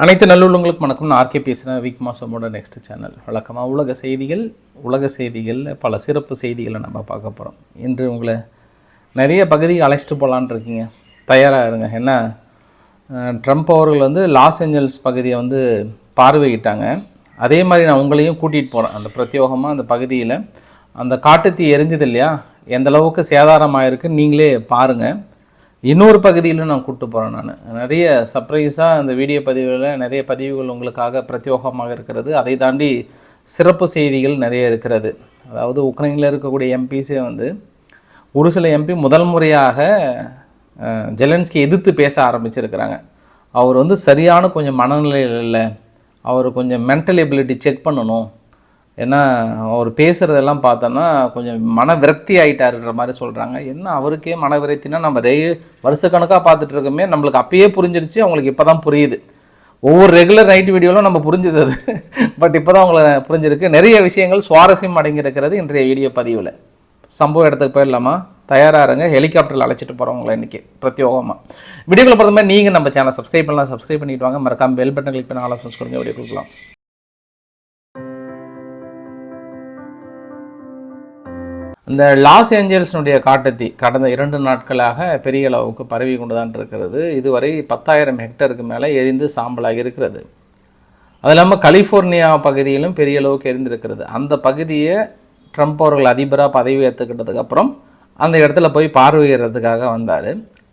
அனைத்து நல்லுள்ளங்களுக்கு வணக்கம். நான் ஆர்கே பேசுகிறேன் வீக் மாசமோட நெக்ஸ்ட் சேனல் வழக்கமாக உலக செய்திகள் உலக செய்திகளில் பல சிறப்பு செய்திகளை நம்ம பார்க்க போகிறோம் இன்று உங்களை நிறைய பகுதி அழைச்சிட்டு போகலான்னு இருக்கீங்க. தயாராக இருங்க. என்ன ட்ரம்ப் அவர்கள் வந்து லாஸ் ஏஞ்சல்ஸ் பகுதியை வந்து பார்வையிட்டாங்க. அதே மாதிரி நான் உங்களையும் கூட்டிகிட்டு போகிறேன் அந்த பிரத்யோகமாக அந்த பகுதியில். அந்த காட்டுத்தீ எரிஞ்சது இல்லையா? எந்தளவுக்கு சேதாரம் சேதாரமாக இருக்குன்னு நீங்களே பாருங்கள் இன்னொரு பகுதியிலும் நான் கூப்பிட்டு போகிறேன் நான். நிறைய சர்ப்ரைஸாக அந்த வீடியோ பதிவுகளில் நிறைய பதிவுகள் உங்களுக்காக பிரத்யோகமாக இருக்கிறது. அதை தாண்டி சிறப்பு செய்திகள் நிறைய இருக்கிறது. அதாவது உக்ரைனில் இருக்கக்கூடிய எம்பிஸே வந்து ஒரு சில எம்பி முதல் முறையாக ஜெலன்ஸ்கி எதிர்த்து பேச ஆரம்பிச்சிருக்கிறாங்க. அவர் வந்து சரியான கொஞ்சம் மனநிலையில் இல்லை. அவர் கொஞ்சம் மென்டல் எபிலிட்டி செக் பண்ணணும். ஏன்னா அவர் பேசுகிறதெல்லாம் பார்த்தோன்னா கொஞ்சம் மன விரக்தி ஆகிட்டாருன்ற மாதிரி சொல்கிறாங்க என்ன அவருக்கே மன விரக்தினா நம்ம டெய் வருஷக்கணக்காக பார்த்துட்டு இருக்கோமே நம்மளுக்கு அப்பயே புரிஞ்சிருச்சு அவங்களுக்கு இப்போ தான் புரியுது. ஒவ்வொரு ரெகுலர் நைட் வீடியோவிலும் நம்ம புரிஞ்சுது. அது பட் இப்போ தான் அவங்கள புரிஞ்சிருக்கு. நிறைய விஷயங்கள் சுவாரஸ்யம் அடங்கியிருக்கிறது இன்றைய வீடியோ பதிவில். சம்பவ இடத்துக்கு போயிடலாமா? தயாராக இருங்க. ஹெலிகாப்டரில் அழைச்சிட்டு போகிறவங்கள இன்றைக்கி பிரத்யோகமாக வீடியோக்குள்ள பொறுத்த மாதிரி நீங்கள் நம்ம சேனல் சப்ஸ்கிரைப் பண்ணலாம். சப்ஸ்கிரைப் பண்ணிட்டு வாங்க. மறக்காம பெல் பட்டன் கிளிக் பண்ணி ஆல் ஆப்ஷன்ஸ் கொடுங்க. வீடியோ கொடுக்கலாம். இந்த லாஸ் ஏஞ்சல்ஸினுடைய காட்டுத்தீ கடந்த இரண்டு நாட்களாக பெரிய அளவுக்கு பரவி கொண்டு தான் இருக்கிறது. இதுவரை பத்தாயிரம் ஹெக்டருக்கு மேலே எரிந்து சாம்பலாகி இருக்கிறது. அது இல்லாமல் கலிஃபோர்னியா பகுதியிலும் பெரிய அளவுக்கு எரிந்திருக்கிறது. அந்த பகுதியை ட்ரம்ப் அவர்கள் அதிபராக பதவி ஏற்றுக்கிட்டதுக்கப்புறம் அந்த இடத்துல போய் பார்வையிடுறதுக்காக வந்தார்.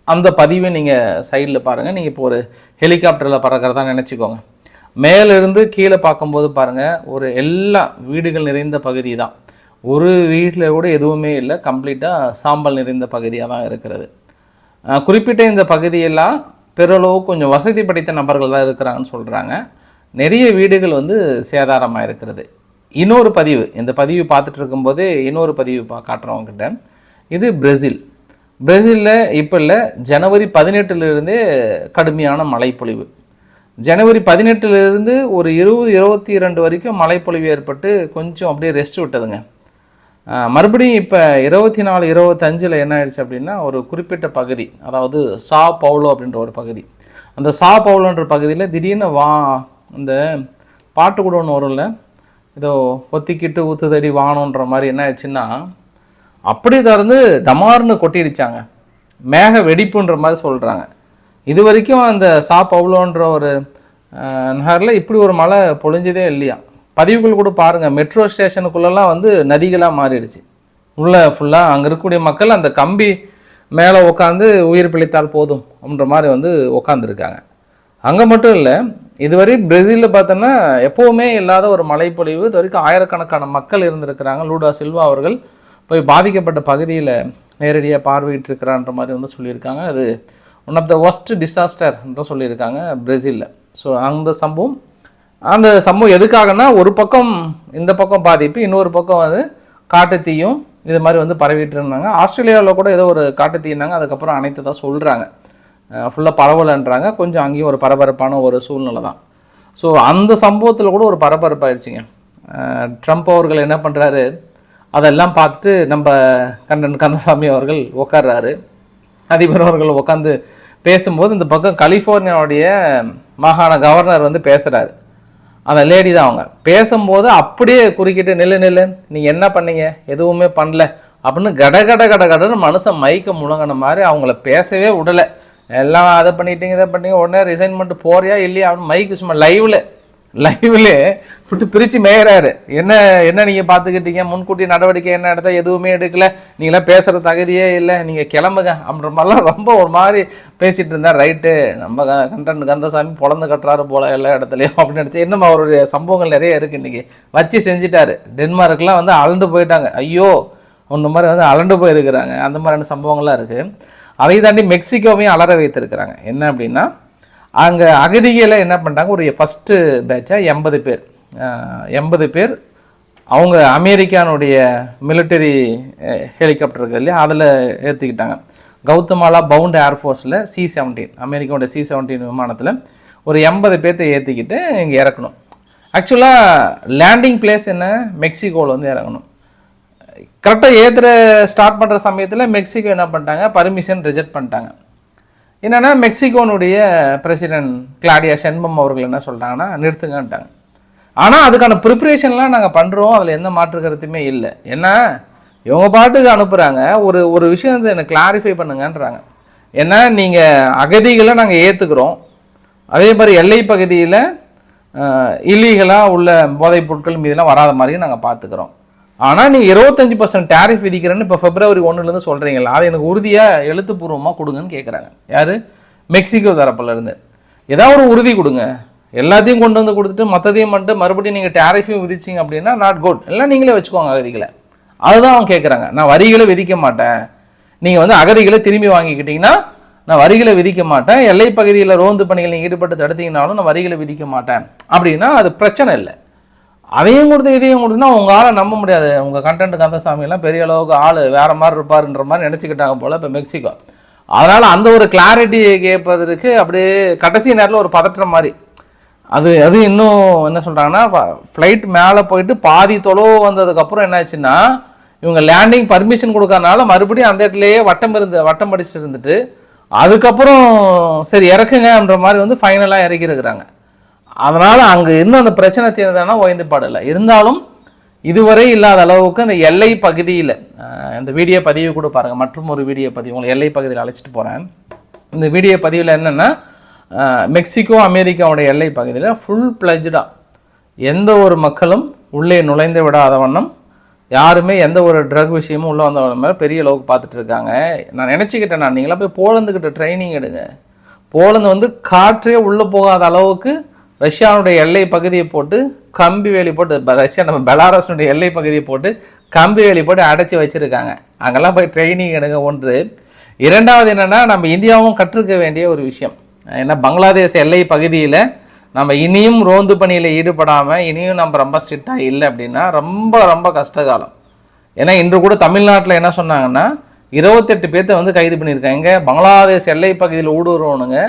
அந்த பதிவை நீங்கள் சைடில் பாருங்கள் நீங்கள் இப்போ ஒரு ஹெலிகாப்டரில் பறக்கிறதா நினச்சிக்கோங்க. மேலிருந்து கீழே பார்க்கும்போது பாருங்கள் ஒரு எல்லா வீடுகள் நிறைந்த பகுதி தான் ஒரு வீட்டில் கூட எதுவுமே இல்லை. கம்ப்ளீட்டாக சாம்பல் நிறைந்த பகுதியாக தான் இருக்கிறது. குறிப்பிட்ட இந்த பகுதியெல்லாம் பெருளவு கொஞ்சம் வசதி படைத்த நபர்கள் தான் இருக்கிறாங்கன்னு சொல்கிறாங்க நிறைய வீடுகள் வந்து சேதாரமாக இருக்கிறது. இன்னொரு பதிவு இந்த பதிவு பார்த்துட்டு இருக்கும்போது இன்னொரு பதிவு பா காட்டுறவங்கிட்ட இது பிரேசில். பிரேசிலில் இப்போ இல்லை ஜனவரி பதினெட்டுலேருந்தே கடுமையான மழைப்பொழிவு. ஜனவரி பதினெட்டுலேருந்து ஒரு இருபது இருபத்தி இரண்டு வரைக்கும் மழைப்பொழிவு ஏற்பட்டு கொஞ்சம் அப்படியே ரெஸ்ட் விட்டதுங்க. மறுபடியும் இப்போ இருபத்தி நாலு இருபத்தஞ்சில் என்ன ஆயிடுச்சு அப்படின்னா ஒரு குறிப்பிட்ட பகுதி அதாவது சா பவுலோ அப்படின்ற ஒரு பகுதி. அந்த சா பவுலோன்ற பகுதியில் திடீர்னு வா இந்த பாட்டு கூட ஒன்று வரும்ல ஏதோ ஒத்திக்கிட்டு ஊத்துதடி வானோன்ற மாதிரி என்ன ஆயிடுச்சுன்னா அப்படி திறந்து டமார்னு கொட்டிடுச்சாங்க. மேக வெடிப்புன்ற மாதிரி சொல்கிறாங்க இது வரைக்கும் அந்த சா பவுலோன்ற ஒரு நகரில் இப்படி ஒரு மழை பொழிஞ்சதே இல்லையா? பதிவுகள் கூட பாருங்கள் மெட்ரோ ஸ்டேஷனுக்குள்ளெல்லாம் வந்து நதிகளாக மாறிடுச்சு. உள்ளே ஃபுல்லாக அங்கே இருக்கக்கூடிய மக்கள் அந்த கம்பி மேலே உட்காந்து உயிர் பிழைத்தால் போதும் அப்படின்ற மாதிரி வந்து உட்காந்துருக்காங்க அங்கே மட்டும் இல்லை இதுவரை பிரேசிலில் பார்த்தோன்னா எப்போவுமே இல்லாத ஒரு மழைப்பொழிவு. இது வரைக்கும் ஆயிரக்கணக்கான மக்கள் இருந்திருக்கிறாங்க. லூடா சில்வா அவர்கள் போய் பாதிக்கப்பட்ட பகுதியில் நேரடியாக பார்வையிட்டு இருக்கிறான்ற மாதிரி வந்து சொல்லியிருக்காங்க. அது one of the worst disaster என்று சொல்லியிருக்காங்க பிரேசிலில். ஸோ அந்த சம்பவம் அந்த சம்பவம் எதுக்காகனா ஒரு பக்கம் இந்த பக்கம் பாதிப்பு இன்னொரு பக்கம் வந்து காட்டுத்தீயும் இது மாதிரி வந்து பரவிட்டு இருந்தாங்க. ஆஸ்திரேலியாவில் கூட ஏதோ ஒரு காட்டுத்தீனாங்க அதுக்கப்புறம் அனைத்து தான் சொல்கிறாங்க ஃபுல்லாக பரவலைன்றாங்க. கொஞ்சம் அங்கேயும் ஒரு பரபரப்பான ஒரு சூழ்நிலை தான். ஸோ அந்த சம்பவத்தில் கூட ஒரு பரபரப்பாயிடுச்சிங்க ட்ரம்ப் அவர்கள் என்ன பண்ணுறாரு அதெல்லாம் பார்த்துட்டு நம்ம கண்டன் கந்தசாமி அவர்கள் உட்கார்றாரு அதிபர் அவர்கள் உட்காந்து பேசும்போது இந்த பக்கம் கலிஃபோர்னியாவுடைய மாகாண கவர்னர் வந்து பேசுகிறாரு அந்த லேடி தான் அவங்க. பேசும்போது அப்படியே குறுக்கிட்டு நில்லு நில்லு. நீங்கள் என்ன பண்ணீங்க? எதுவுமே பண்ணல. அப்படின்னு கட கட கட கடன்னு மனுஷன் மைக்க முழங்கின மாதிரி அவங்கள பேசவே விடலை. எல்லாம் அதை பண்ணிட்டீங்க இதை பண்ணிட்டீங்க உடனே ரிசைன் பண்ணிட்டு போறியா இல்லையா அப்படின்னு மைக்கு சும்மா லைவில் லைவ்ல விட்டு பிரித்து மேயறாரு. என்ன என்ன நீங்கள் பார்த்துக்கிட்டீங்க முன்கூட்டி நடவடிக்கை என்ன எடுத்தா எதுவுமே எடுக்கல. நீங்களாம் பேசுகிற தகுதியே இல்லை. நீங்கள் கிளம்புங்க அப்படின்ற மாதிரிலாம் ரொம்ப ஒரு மாதிரி பேசிகிட்டு இருந்தார். ரைட்டு நம்ம க- கண்டன் கந்தசாமி பொழந்து கட்டுறாரு போல எல்லா இடத்துலையும் அப்படின்னு நினச்சி இன்னும் அவருடைய சம்பவங்கள் நிறைய இருக்குது இன்றைக்கி வச்சு செஞ்சிட்டாரு. டென்மார்க்லாம் வந்து அலண்டு போயிட்டாங்க. ஐயோ ஒன்று மாதிரி வந்து அலண்டு போயிருக்கிறாங்க. அந்த மாதிரியான சம்பவங்கள்லாம் இருக்குது அதை தாண்டி மெக்சிகோவையும் அலற வைத்திருக்கிறாங்க. என்ன அப்படின்னா அங்கே அகதிகளை என்ன பண்ணிட்டாங்க? ஒரு ஃபஸ்ட்டு பேட்சாக எண்பது பேர். எண்பது பேர். அவங்க அமெரிக்கானுடைய மிலிட்டரி ஹெலிகாப்டர் இருக்கு இல்லையா? அதில் ஏற்றிக்கிட்டாங்க கௌதமாலா பவுண்ட் ஏர்ஃபோர்ஸில் சி செவன்டீன் அமெரிக்காவோட சி செவன்டீன் விமானத்தில் ஒரு எண்பது பேர்த்தை ஏற்றிக்கிட்டு இங்கே இறக்கணும். ஆக்சுவலாக லேண்டிங் பிளேஸ் என்ன? மெக்சிகோவில் வந்து இறங்கணும். கரெக்டாக ஏற்றுற ஸ்டார்ட் பண்ணுற சமயத்தில் மெக்சிகோ என்ன பண்ணிட்டாங்க? பர்மிஷன் ரிஜெக்ட் பண்ணிட்டாங்க. என்னன்னா மெக்சிகோனுடைய பிரசிடென்ட் கிளாடியா செண்பம் அவர்கள் என்ன சொல்கிறாங்கன்னா நிறுத்துங்கன்ட்டாங்க ஆனால் அதுக்கான ப்ரிப்பரேஷன்லாம் நாங்கள் பண்ணுறோம் அதில் எந்த மாற்று கருத்துமே இல்லை. ஏன்னா இவங்க பாட்டுக்கு அனுப்புகிறாங்க ஒரு ஒரு விஷயத்தை எனக்கு கிளாரிஃபை பண்ணுங்கன்றாங்க. ஏன்னா நீங்கள் அகதிகளை நாங்கள் ஏற்றுக்கிறோம் அதே மாதிரி எல்லை பகுதியில் இல்லீகலாக உள்ள போதைப் பொருட்கள் மீதெல்லாம் வராத மாதிரியும் நாங்கள் பார்த்துக்கிறோம் ஆனால் நீங்கள் இருபத்தஞ்சி பர்சன்ட் டேரிஃப் விதிக்கிறேன்னு இப்போ பிப்ரவரி ஒன்றுலேருந்து சொல்கிறீங்களா அதை எனக்கு உறுதியாக எழுத்துப்பூர்வமாக கொடுங்கன்னு கேட்குறாங்க யார்? மெக்சிகோ தரப்புலேருந்து ஏதாவது ஒரு உறுதி கொடுங்க. எல்லாத்தையும் கொண்டு வந்து கொடுத்துட்டு மற்றதையும் மட்டும் மறுபடியும் நீங்கள் டேரிஃபையும் விதிச்சிங்க அப்படின்னா நாட் குட் எல்லாம் நீங்களே வச்சுக்கோங்க அகதிகளை. அதுதான் அவங்க கேட்குறாங்க நான் வரிகளை விதிக்க மாட்டேன். நீங்கள் வந்து அகதிகளை திரும்பி வாங்கிக்கிட்டிங்கன்னா நான் வரிகளை விதிக்க மாட்டேன். எல்லை பகுதியில் ரோந்து பணிகள் நீங்கள் ஈடுபட்டு தடுத்தீங்கனாலும் நான் வரிகளை விதிக்க மாட்டேன். அப்படின்னா அது பிரச்சனை இல்லை. அதையும் கொடுத்து இதையும் கொடுத்துனா உங்கள் ஆளை நம்ப முடியாது. உங்கள் கண்டென்ட் கந்தசாமியெல்லாம் பெரிய அளவுக்கு ஆள் வேறு மாதிரி இருப்பாருன்ற மாதிரி நினச்சிக்கிட்டாங்க போல் இப்போ மெக்சிகோ. அதனால் அந்த ஒரு கிளாரிட்டி கேட்பதற்கு அப்படியே கடைசி நேரத்தில் ஒரு பதற்றம் மாதிரி. அது அது இன்னும் என்ன சொல்கிறாங்கன்னா ஃப்ளைட் மேலே போயிட்டு பாதி தொலைவு வந்ததுக்கப்புறம் என்னாச்சுன்னா இவங்க லேண்டிங் பர்மிஷன் கொடுக்கறனால மறுபடியும் அந்த இடத்துலையே வட்டம் இருந்து வட்டம் படிச்சுட்டு இருந்துட்டு அதுக்கப்புறம் சரி இறக்குங்கன்ற மாதிரி வந்து ஃபைனலாக இறக்கி இருக்கிறாங்க அதனால் அங்கே இன்னும் அந்த பிரச்சனை தீர்ந்ததுன்னா ஓய்ந்து பாடலை. இருந்தாலும் இதுவரை இல்லாத அளவுக்கு அந்த எல்லை பகுதியில் இந்த வீடியோ பதிவு கூட பாருங்கள் மற்றும் ஒரு வீடியோ பதிவு உங்களை எல்லை பகுதியில் அழைச்சிட்டு போகிறேன் இந்த வீடியோ பதிவில் என்னென்னா மெக்சிகோ அமெரிக்காவோடைய எல்லை பகுதியில் ஃபுல் பிளஜ்டாக எந்த ஒரு மக்களும் உள்ளே நுழைந்து விடாத வண்ணம் யாருமே எந்த ஒரு ட்ரக் விஷயமும் உள்ளே வந்தவங்க மேலே பெரிய அளவுக்கு பார்த்துட்டு இருக்காங்க. நான் நினச்சிக்கிட்டேன் நான். நீங்களாம் போய் போலந்துக்கிட்ட ட்ரைனிங் எடுங்க. போலந்து வந்து காற்றே உள்ளே போகாத அளவுக்கு ரஷ்யாவுடைய எல்லை பகுதியை போட்டு கம்பி வேலி போட்டு ரஷ்யா நம்ம பெலாரஸினுடைய எல்லை பகுதியை போட்டு கம்பி வேலி போட்டு அடைச்சி வச்சுருக்காங்க. அங்கெல்லாம் போய் ட்ரைனிங் எடுங்க ஒன்று. இரண்டாவது என்னென்னா நம்ம இந்தியாவும் கற்றுக்க வேண்டிய ஒரு விஷயம். ஏன்னா பங்களாதேஷ் எல்லை பகுதியில் நம்ம இனியும் ரோந்து பணியில் ஈடுபடாமல் இனியும் நம்ம ரொம்ப ஸ்ட்ரிக்டாக இல்லை அப்படின்னா ரொம்ப ரொம்ப கஷ்டகாலம். ஏன்னா இன்று கூட தமிழ்நாட்டில் என்ன சொன்னாங்கன்னா இருபத்தெட்டு பேர்த்த வந்து கைது பண்ணியிருக்காங்க. இங்கே பங்களாதேஷ் எல்லை பகுதியில் ஊடுருவணுங்க.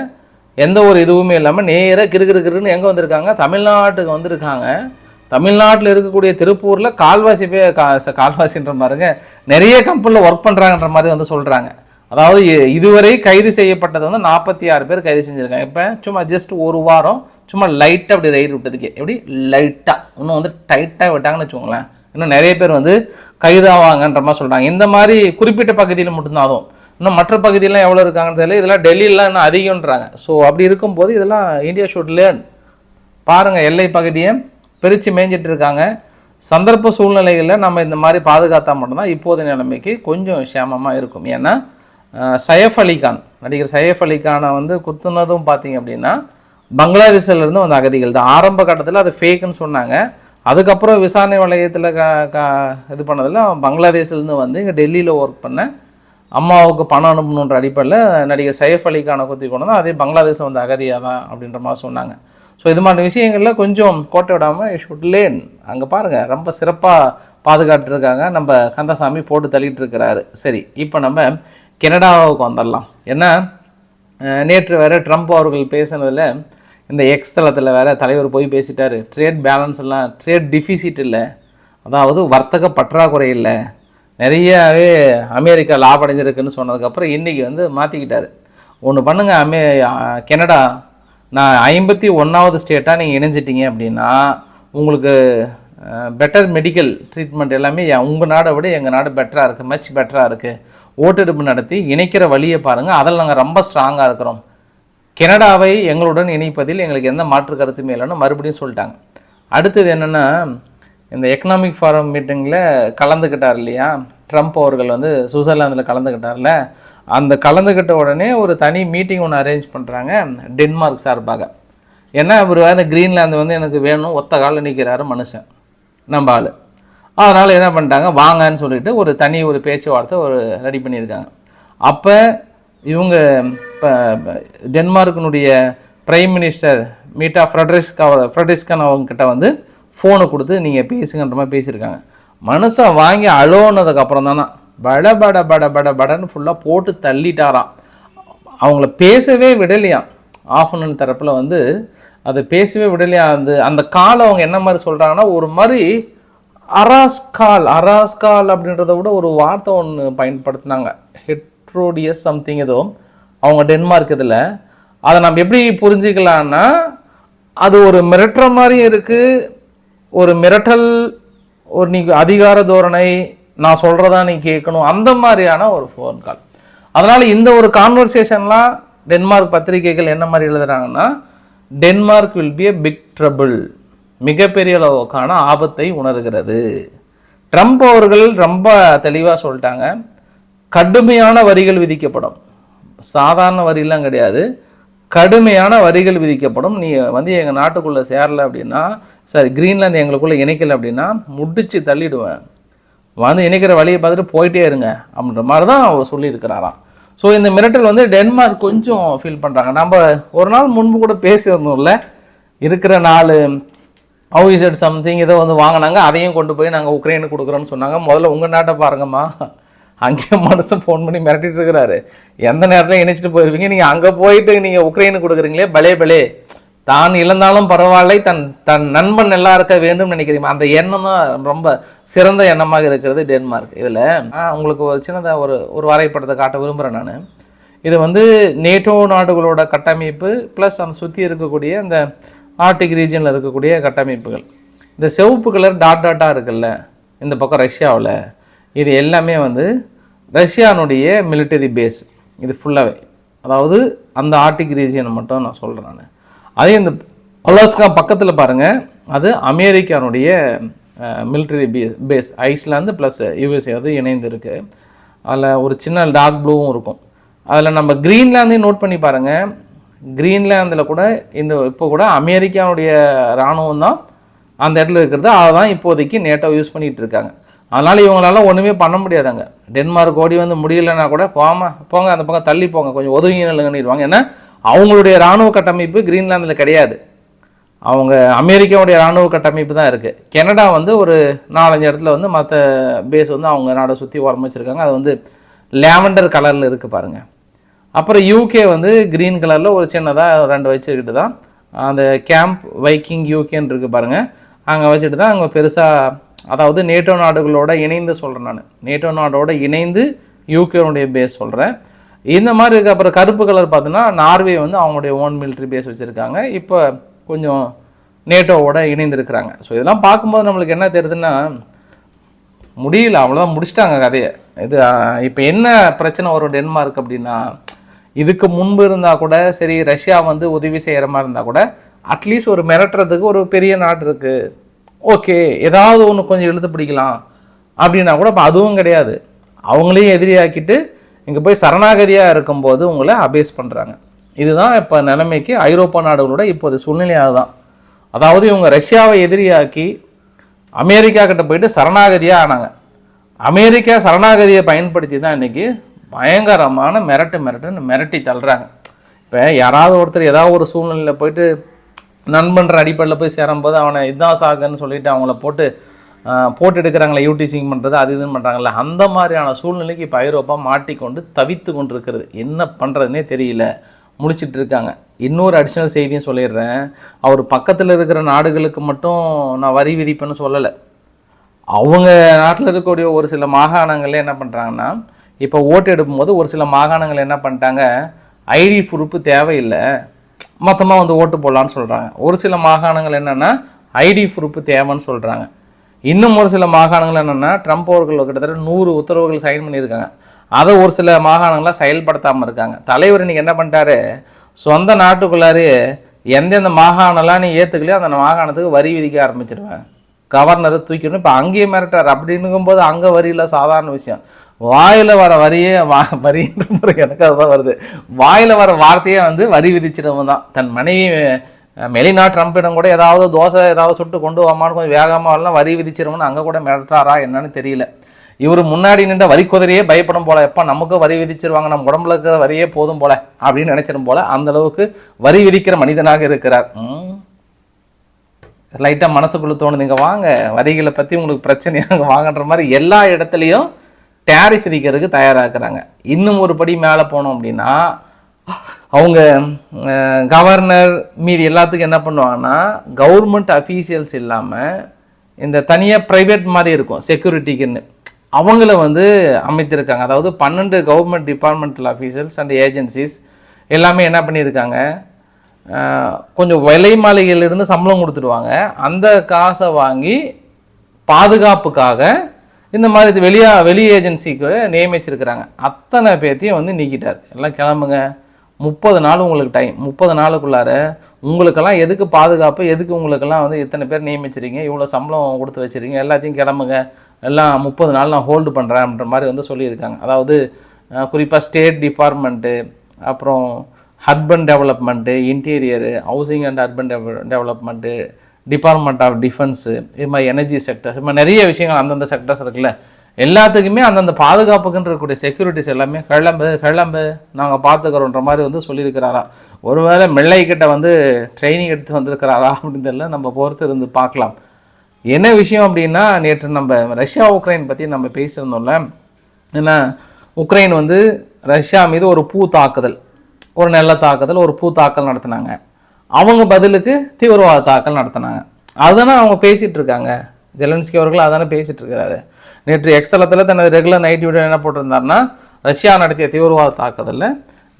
எந்த ஒரு இதுவுமே இல்லாமல் நேராக கிருக்கிருக்குன்னு எங்கே வந்திருக்காங்க? தமிழ்நாட்டுக்கு வந்திருக்காங்க. தமிழ்நாட்டில் இருக்கக்கூடிய திருப்பூரில் கால்வாசி பே கா கால்வாசின்ற மாதிரிங்க நிறைய கம்பெனியில் ஒர்க் பண்ணுறாங்கன்ற மாதிரி வந்து சொல்கிறாங்க அதாவது இதுவரை கைது செய்யப்பட்டது வந்து நாற்பத்தி ஆறு பேர் கைது செஞ்சுருக்காங்க. இப்போ சும்மா ஜஸ்ட் ஒரு வாரம் சும்மா லைட்டாக அப்படி ரைடு விட்டதுக்கு. எப்படி? லைட்டாக இன்னும் வந்து டைட்டாக விட்டாங்கன்னு வச்சுக்கோங்களேன். இன்னும் நிறைய பேர் வந்து கைதாவாங்கன்ற மாதிரி சொல்கிறாங்க இந்த மாதிரி குறிப்பிட்ட பகுதியில் மட்டும்தான் அதுவும். இன்னும் மற்ற பகுதியெல்லாம் எவ்வளோ இருக்காங்கன்னு தெரியல. இதெல்லாம் டெல்லியிலாம் இன்னும் அதிகம்ன்றாங்க. ஸோ அப்படி இருக்கும்போது இதெல்லாம் இந்தியா ஷுட் லேர்ன் பாருங்கள் எல்லை பகுதியை பிரித்து மேய்ஞ்சிட்டு இருக்காங்க. சந்தர்ப்ப சூழ்நிலைகளில் நம்ம இந்த மாதிரி பாதுகாத்தா மட்டும்தான் இப்போதைய நிலைமைக்கு கொஞ்சம் சேமமாக இருக்கும். ஏன்னா சயஃப் சையஃப் அலிகான் நடிகர் சையஃப் அலிகானை வந்து குத்துனதும் பார்த்தீங்க அப்படின்னா பங்களாதேஷிலிருந்து வந்த அகதிகள் தான். ஆரம்ப கட்டத்தில் அது ஃபேக்குன்னு சொன்னாங்க. அதுக்கப்புறம் விசாரணை வளையத்தில் க க இது பண்ணதில் பங்களாதேஷ்லேருந்து வந்து இங்கே டெல்லியில் ஒர்க் பண்ண அம்மாவுக்கு பணம் அனுப்பணுன்ற அடிப்படையில் நடிகர் சைஃப் அலிக்கான குத்தி கொண்டு அதே பங்களாதேஷ் வந்து அகதியாக தான் அப்படின்ற மாதிரி சொன்னாங்க. ஸோ இது மாதிரி விஷயங்களில் கொஞ்சம் கோட்டை விடாமல் ஷுட் லேன் அங்கே பாருங்கள் ரொம்ப சிறப்பாக பாதுகாத்துருக்காங்க. நம்ம கந்தசாமி போட்டு தள்ளிட்டு இருக்கிறாரு சரி இப்போ நம்ம கனடாவுக்கு வந்துடலாம். ஏன்னா நேற்று வேற ட்ரம்ப் அவர்கள் பேசினதில் இந்த எக்ஸ் தளத்தில் வேறு தலைவர் போய் பேசிட்டார். ட்ரேட் பேலன்ஸ் எல்லாம் ட்ரேட் டிஃபிசிட் இல்லை. அதாவது வர்த்தக பற்றாக்குறை இல்லை. நிறையாவே அமெரிக்கா லாபடைஞ்சிருக்குன்னு சொன்னதுக்கப்புறம் இன்றைக்கி வந்து மாற்றிக்கிட்டாரு ஒன்று பண்ணுங்கள் அமே கெனடா கனடா. நான் ஐம்பத்தி ஒன்றாவது ஸ்டேட்டாக நீங்கள் இணைஞ்சிட்டீங்க அப்படின்னா உங்களுக்கு பெட்டர் மெடிக்கல் ட்ரீட்மெண்ட் எல்லாமே உங்கள் நாடை விட எங்கள் நாடு பெட்டராக இருக்குது மச் பெட்டராக இருக்குது ஓட்டெடுப்பு நடத்தி இணைக்கிற வழியை பாருங்கள் அதில் நாங்கள் ரொம்ப ஸ்ட்ராங்காக இருக்கிறோம். கனடாவை எங்களுடன் இணைப்பதில் எங்களுக்கு எந்த மாற்று கருத்துமே இல்லைன்னு மறுபடியும் சொல்லிட்டாங்க. அடுத்தது என்னென்னா இந்த எக்கனாமிக் ஃபாரம் மீட்டிங்கில் கலந்துக்கிட்டார் இல்லையா? ட்ரம்ப் அவர்கள் வந்து சுவிட்சர்லாந்தில் கலந்துக்கிட்டார்ல. அந்த கலந்துக்கிட்ட உடனே ஒரு தனி மீட்டிங் ஒன்று அரேஞ்ச் பண்ணுறாங்க டென்மார்க் சார்பாக. ஏன்னா அவர் வேறு கிரீன்லாந்து வந்து எனக்கு வேணும் ஒத்த காலில் நிற்கிறாரு மனுஷன் நம்ம ஆள். அதனால் என்ன பண்ணிட்டாங்க? வாங்கன்னு சொல்லிட்டு ஒரு தனி ஒரு பேச்சுவார்த்தை ஒரு ரெடி பண்ணியிருக்காங்க. அப்போ இவங்க இப்போ டென்மார்க்கினுடைய பிரைம் மினிஸ்டர் மீட்டா ஃப்ரெட்ரிஸ்க் அவர் ஃப்ரெட்ரிஸ்கன் அவங்கக்கிட்ட வந்து ஃபோனை கொடுத்து நீங்கள் பேசுங்கன்ற மாதிரி பேசியிருக்காங்க. மனுஷன் வாங்கி அழுவுனதுக்கப்புறம் தானே பட பட பட பட படன்னு ஃபுல்லாக போட்டு தள்ளிட்டாராம். அவங்கள பேசவே விடலையாம் ஆஃபனன் தரப்பில் வந்து அதை பேசவே விடலையா? அந்த அந்த கால் அவங்க என்ன மாதிரி சொல்கிறாங்கன்னா ஒரு மாதிரி அராஸ்கால் அராஸ்கால் அப்படின்றத விட ஒரு வார்த்தை ஒன்று பயன்படுத்தினாங்க. ஹெட்ரோடியஸ் சம்திங் ஏதோ. அவங்க டென்மார்க் இதில். அதை நம்ம எப்படி புரிஞ்சுக்கலான்னா அது ஒரு மிரட்டுற மாதிரியும் இருக்குது ஒரு மிரட்டல் ஒரு நீ அதிகார தோரணை நான் சொல்கிறதா நீ கேட்கணும் அந்த மாதிரியான ஒரு ஃபோன் கால் அதனால் இந்த ஒரு கான்வர்சேஷன்லாம் டென்மார்க் பத்திரிகைகள் என்ன மாதிரி எழுதுறாங்கன்னா Denmark will be a big trouble மிகப்பெரிய அளவுக்கான ஆபத்தை உணர்கிறது. ட்ரம்ப் அவர்கள் ரொம்ப தெளிவாக சொல்லிட்டாங்க கடுமையான வரிகள் விதிக்கப்படும். சாதாரண வரிலாம் கிடையாது. கடுமையான வரிகள் விதிக்கப்படும். நீ வந்து எங்கள் நாட்டுக்குள்ளே சேரல அப்படின்னா சரி கிரீன்லாந்து எங்களுக்குள்ளே இணைக்கல அப்படின்னா முடிச்சு தள்ளிடுவேன். வந்து இணைக்கிற வழியை பார்த்துட்டு போயிட்டே இருங்க அப்படின்ற மாதிரி தான் அவர் சொல்லியிருக்கிறாராம். ஸோ இந்த மிரட்டல் வந்து டென்மார்க் கொஞ்சம் ஃபீல் பண்ணுறாங்க நம்ம ஒரு நாள் முன்பு கூட பேசியிருந்தோம்ல இருக்கிற நாலு அவுசட் சம்திங் ஏதோ வந்து வாங்கினாங்க அதையும் கொண்டு போய் நாங்கள் உக்ரைனுக்கு கொடுக்குறோன்னு சொன்னாங்க. முதல்ல உங்கள் நாட்டை பாருங்கம்மா. அங்கேயே மனுஷன் ஃபோன் பண்ணி மிரட்டிட்டு இருக்கிறாரு. எந்த நேரத்தில் இணைச்சிட்டு போயிருவீங்க? நீங்கள் அங்கே போயிட்டு நீங்கள் உக்ரைனுக்கு கொடுக்குறீங்களே பலே பலே. தான் இழந்தாலும் பரவாயில்லை தன் தன் நண்பன் நல்லா இருக்க வேண்டும் நினைக்கிறீங்க. அந்த எண்ணம் தான் ரொம்ப சிறந்த எண்ணமாக இருக்கிறது டென்மார்க். இதில் உங்களுக்கு ஒரு சின்னதாக ஒரு ஒரு வரைபடத்தை காட்ட விரும்புகிறேன் நான். இது வந்து நேட்டோ நாடுகளோட கட்டமைப்பு ப்ளஸ் அந்த சுற்றி இருக்கக்கூடிய அந்த ஆர்டிக் ரீஜனில் இருக்கக்கூடிய கட்டமைப்புகள். இந்த சிவப்பு கலர் டாட் டாட்டாக இருக்குல்ல இந்த பக்கம் ரஷ்யாவில் இது எல்லாமே வந்து ரஷ்யானுடைய மிலிட்டரி பேஸ் இது ஃபுல்லாகவே அதாவது அந்த ஆர்டிக் ரீஜியனை மட்டும் நான் சொல்கிறேன் நான். அதே இந்த அலாஸ்கா பக்கத்தில் பாருங்கள் அது அமெரிக்கானுடைய military base base Iceland plus USA அது இணைந்து இருக்குது அதில் ஒரு சின்ன டார்க் ப்ளூவும் இருக்கும். அதில் நம்ம க்ரீன்லாந்தையும் நோட் பண்ணி பாருங்கள் க்ரீன்லாந்தில் கூட இந்த இப்போ கூட அமெரிக்காவுடைய இராணுவம் தான் அந்த இடத்துல இருக்கிறது. அதை தான் இப்போதைக்கு நேட்டோ யூஸ் பண்ணிகிட்டு இருக்காங்க. அதனால் இவங்களால ஒன்றுமே பண்ண முடியாதாங்க. டென்மார்க் ஓடி வந்து முடியலன்னா கூட போமா போங்க அந்த பக்கம் தள்ளி போங்க. கொஞ்சம் ஒதுங்கி நில்லுங்கன்னிடுவாங்க ஏன்னா அவங்களுடைய இராணுவ கட்டமைப்பு கிரீன்லாந்தில் கிடையாது. அவங்க அமெரிக்காவுடைய இராணுவ கட்டமைப்பு தான் இருக்குது கனடா வந்து ஒரு நாலஞ்சு இடத்துல வந்து மற்ற பேஸ் வந்து அவங்க நாடை சுற்றி ஓரம் வச்சுருக்காங்க. அது வந்து லேவண்டர் கலரில் இருக்குது பாருங்கள் அப்புறம் யூகே வந்து க்ரீன் கலரில் ஒரு சின்னதாக ரெண்டு வச்சுக்கிட்டு தான். அந்த கேம்ப் வைக்கிங் யூகேன்னு இருக்குது பாருங்கள் அங்கே வச்சுட்டு தான் அங்கே பெருசாக அதாவது நேட்டோ நாடுகளோட இணைந்து சொல்கிறேன் நான். நேட்டோ நாடோட இணைந்து யூகேனுடைய பேஸ் சொல்கிறேன் இந்த மாதிரி இருக்க அப்புறம் கருப்பு கலர் பார்த்தோன்னா நார்வே வந்து அவங்களுடைய ஓன் மிலிட்ரி பேஸ் வச்சுருக்காங்க. இப்போ கொஞ்சம் நேட்டோவோட இணைந்திருக்கிறாங்க. ஸோ இதெல்லாம் பார்க்கும்போது நம்மளுக்கு என்ன தெரியுதுன்னா முடியல. அவ்வளோதான் முடிச்சிட்டாங்க கதையை. இது இப்போ என்ன பிரச்சனை வரும் டென்மார்க் அப்படின்னா இதுக்கு முன்பு இருந்தால் கூட சரி ரஷ்யா வந்து உதவி செய்கிற மாதிரி இருந்தால் கூட அட்லீஸ்ட் ஒரு மிரட்டுறதுக்கு ஒரு பெரிய நாடு இருக்குது ஓகே ஏதாவது ஒன்று கொஞ்சம் இழுத்து பிடிக்கலாம். அப்படின்னா கூட இப்போ அதுவும் கிடையாது. அவங்களையும் எதிரியாக்கிட்டு இங்கே போய் சரணாகதியாக இருக்கும்போது உங்களை அபேஸ் பண்ணுறாங்க இதுதான் இப்போ நிலைமைக்கு ஐரோப்பா நாடுகளோட இப்போது சூழ்நிலையாக தான் அதாவது இவங்க ரஷ்யாவை எதிரியாக்கி அமெரிக்கா கிட்ட போயிட்டு சரணாகதியாக ஆனாங்க. அமெரிக்கா சரணாகதியை பயன்படுத்தி தான் இன்னைக்கு பயங்கரமான மிரட்டு மிரட்டுன்னு மிரட்டி தள்ளுறாங்க. இப்போ யாராவது ஒருத்தர் ஏதாவது ஒரு சூழ்நிலையில் போயிட்டு நண்பன்ற அடிப்படையில் போய் சேரும்போது அவனை இதான் சாகுன்னு சொல்லிட்டு அவங்கள போட்டு போட்டு எடுக்கிறாங்களே யூடிசிங் பண்ணுறது அது இதுன்னு பண்ணுறாங்கல்ல அந்த மாதிரியான சூழ்நிலைக்கு இப்போ ஐரோப்பா மாட்டிக்கொண்டு தவித்து கொண்டு இருக்கிறது என்ன பண்ணுறதுனே தெரியல. முடிச்சிட்டு இருக்காங்க. இன்னொரு அடிஷ்னல் செய்தியும் சொல்லிடுறேன். அவர் பக்கத்தில் இருக்கிற நாடுகளுக்கு மட்டும் நான் வரி விதிப்பேன்னு சொல்லலை. அவங்க நாட்டில் இருக்கக்கூடிய ஒரு சில மாகாணங்களில் என்ன பண்ணுறாங்கன்னா இப்போ ஓட்டு எடுக்கும்போது ஒரு சில மாகாணங்கள் என்ன பண்ணிட்டாங்க ஐடி ப்ரூஃப் தேவையில்லை. மொத்தமாக வந்து ஓட்டு போடலான்னு சொல்கிறாங்க ஒரு சில மாகாணங்கள் என்னென்னா ஐடி ப்ரூஃப் தேவைன்னு சொல்கிறாங்க இன்னும் ஒரு சில மாகாணங்கள் என்னென்னா ட்ரம்ப் அவர்கள் கிட்டத்தட்ட நூறு உத்தரவுகள் சைன் பண்ணியிருக்காங்க. அதை ஒரு சில மாகாணங்களாக செயல்படுத்தாமல் இருக்காங்க. தலைவர் இன்றைக்கி என்ன பண்ணிட்டாரு? சொந்த நாட்டுக்குள்ளாரே எந்தெந்த மாகாணம்லாம் நீ ஏற்றுக்கலையோ அந்த மாகாணத்துக்கு வரி விதிக்க ஆரம்பிச்சிடுவேன் கவர்னரை தூக்கிடணும் இப்போ அங்கேயே மிரட்டார் அப்படின்னுங்கும்போது அங்கே வரியில் சாதாரண விஷயம். வாயில் வர வரியே வா வரின்ற முறை எனக்கு அதுதான் வருது. வாயில் வர வார்த்தையே வந்து வரி விதிச்சிடவும் தான். தன் மனைவி மெலினா ட்ரம்ப்பிடம் கூட ஏதாவது தோசை ஏதாவது சுட்டு கொண்டு வாமான்னு கொஞ்சம் வேகமாக வரலாம் வரி விதிச்சிருவோம்னு அங்கே கூட மிரட்டாரா என்னன்னு தெரியல. இவர் முன்னாடி நின்ற வரி குதிரையே பயப்படும் போல எப்போ நமக்கும் வரி விதிச்சிருவாங்க நம்ம உடம்புல இருக்கிற வரியே போதும் போல அப்படின்னு நினைச்சிடும் போல அந்த அளவுக்கு வரி விதிக்கிற மனிதனாக இருக்கிறார். லைட்டாக மனசுக்குள்ளே தோணுது இங்கே வாங்க வரிகளை பற்றி உங்களுக்கு பிரச்சனையாக வாங்கன்ற மாதிரி எல்லா இடத்துலையும் டேரிஃப் விதிக்கிறதுக்கு தயாராகிறாங்க இன்னும் ஒரு படி மேலே போனோம் அப்படின்னா அவங்க கவர்னர் மீதி எல்லாத்துக்கும் என்ன பண்ணுவாங்கன்னா கவர்மெண்ட் அஃபீஷியல்ஸ் இல்லாமல் இந்த தனியாக ப்ரைவேட் மாதிரி இருக்கும் செக்யூரிட்டிக்குன்னு அவங்கள வந்து அமைத்திருக்காங்க. அதாவது பன்னெண்டு government departmental officials and agencies எல்லாமே என்ன பண்ணியிருக்காங்க? கொஞ்சம் விலை மாளிகையிலிருந்து சம்பளம் கொடுத்துருவாங்க. அந்த காசை வாங்கி பாதுகாப்புக்காக இந்த மாதிரி வெளியா வெளி ஏஜென்சிக்கு நியமிச்சிருக்கிறாங்க. அத்தனை பேர்த்தையும் வந்து நீக்கிட்டார். எல்லாம் கிளம்புங்க. முப்பது நாள் உங்களுக்கு டைம் முப்பது நாளுக்குள்ளார உங்களுக்கெல்லாம் எதுக்கு பாதுகாப்பு? எதுக்கு உங்களுக்கெல்லாம் வந்து இத்தனை பேர் நியமிச்சிருக்கீங்க? இவ்வளோ சம்பளம் கொடுத்து வச்சிருக்கீங்க? எல்லாத்தையும் கிளம்புங்க. எல்லாம் முப்பது நாள் நான் ஹோல்டு பண்ணுறேன்ற மாதிரி வந்து சொல்லியிருக்காங்க. அதாவது குறிப்பாக ஸ்டேட் டிபார்ட்மெண்ட்டு அப்புறம் urban development interior housing and urban development department of defence இது மாதிரி எனர்ஜி செக்டர்ஸ் இது மாதிரி நிறைய விஷயங்கள் அந்தந்த செக்டர்ஸ் இருக்குல்ல. எல்லாத்துக்குமே அந்தந்த பாதுகாப்புக்குன்னு இருக்கக்கூடிய செக்யூரிட்டிஸ் எல்லாமே கிளம்பு கிளம்பு நாங்கள் பார்த்துக்கிறோன்ற மாதிரி வந்து சொல்லியிருக்கிறாரா? ஒருவேளை மெல்லை வந்து ட்ரைனிங் எடுத்து வந்திருக்கிறாரா அப்படின்றதெல்லாம் நம்ம பொறுத்து இருந்து பார்க்கலாம். என்ன விஷயம் அப்படின்னா நேற்று நம்ம ரஷ்யா உக்ரைன் பற்றி நம்ம பேசியிருந்தோம்ல. ஏன்னா உக்ரைன் வந்து ரஷ்யா மீது ஒரு பூ தாக்குதல் ஒரு நல்ல தாக்குதல் ஒரு பூ தாக்கல் நடத்தினாங்க. அவங்க பதிலுக்கு தீவிரவாத தாக்கல் நடத்தினாங்க. அதுதானே அவங்க பேசிகிட்டு இருக்காங்க. ஜெலன்ஸ்கி அவர்கள் அதானே பேசிகிட்டு இருக்கிறாரு. நேற்று எக்ஸ் தளத்தில் தனது ரெகுலர் நைட் வீடியோ என்ன போட்டிருந்தாருன்னா ரஷ்யா நடத்திய தீவிரவாத தாக்குதலில்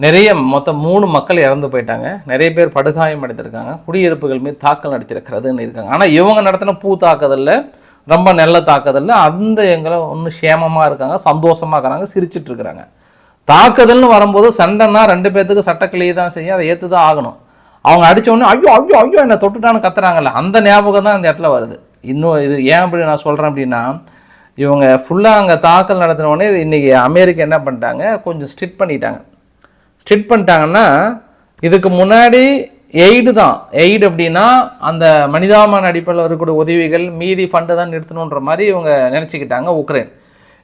நிறைய மொத்தம் மூணு மக்கள் இறந்து போயிட்டாங்க. நிறைய பேர் படுகாயம் அடைந்திருக்காங்க. குடியிருப்புகள் மீது தாக்கல் நடத்தியிருக்கிறதுன்னு இருக்காங்க. ஆனால் இவங்க நடத்தின பூ தாக்குதலில் ரொம்ப நல்ல தாக்குதலில் அந்த எங்களை ஒன்றும் சேமமாக இருக்காங்க சந்தோஷமாக இருக்கிறாங்க சிரிச்சிட்டு இருக்கிறாங்க. தாக்குதல்னு வரும்போது சண்டைன்னா ரெண்டு பேர்த்துக்கு சட்டக்கிளியே தான் செய்யும் அதை ஏற்று தான் ஆகணும். அவங்க அடித்தோடனே ஐயோ ஐயோ ஐயோ என்னை தொட்டுட்டான்னு கத்துறாங்கல்ல. அந்த ஞாபகம் தான் அந்த இடத்துல வருது. இன்னும் இது ஏன் அப்படி நான் சொல்கிறேன் அப்படின்னா இவங்க ஃபுல்லாக அங்கே தாக்கல் நடத்தினோடனே இன்றைக்கி இன்னைக்கு அமெரிக்கா என்ன பண்ணிட்டாங்க? கொஞ்சம் ஸ்ட்ரிட் பண்ணிட்டாங்க. ஸ்ட்ரிட் பண்ணிட்டாங்கன்னா இதுக்கு முன்னாடி எய்டு தான். எய்டு அப்படின்னா அந்த மனிதாமான அடிப்படையில் இருக்கக்கூடிய உதவிகள் மீதி ஃபண்டு தான் நிறுத்தணுன்ற மாதிரி இவங்க நினச்சிக்கிட்டாங்க உக்ரைன்.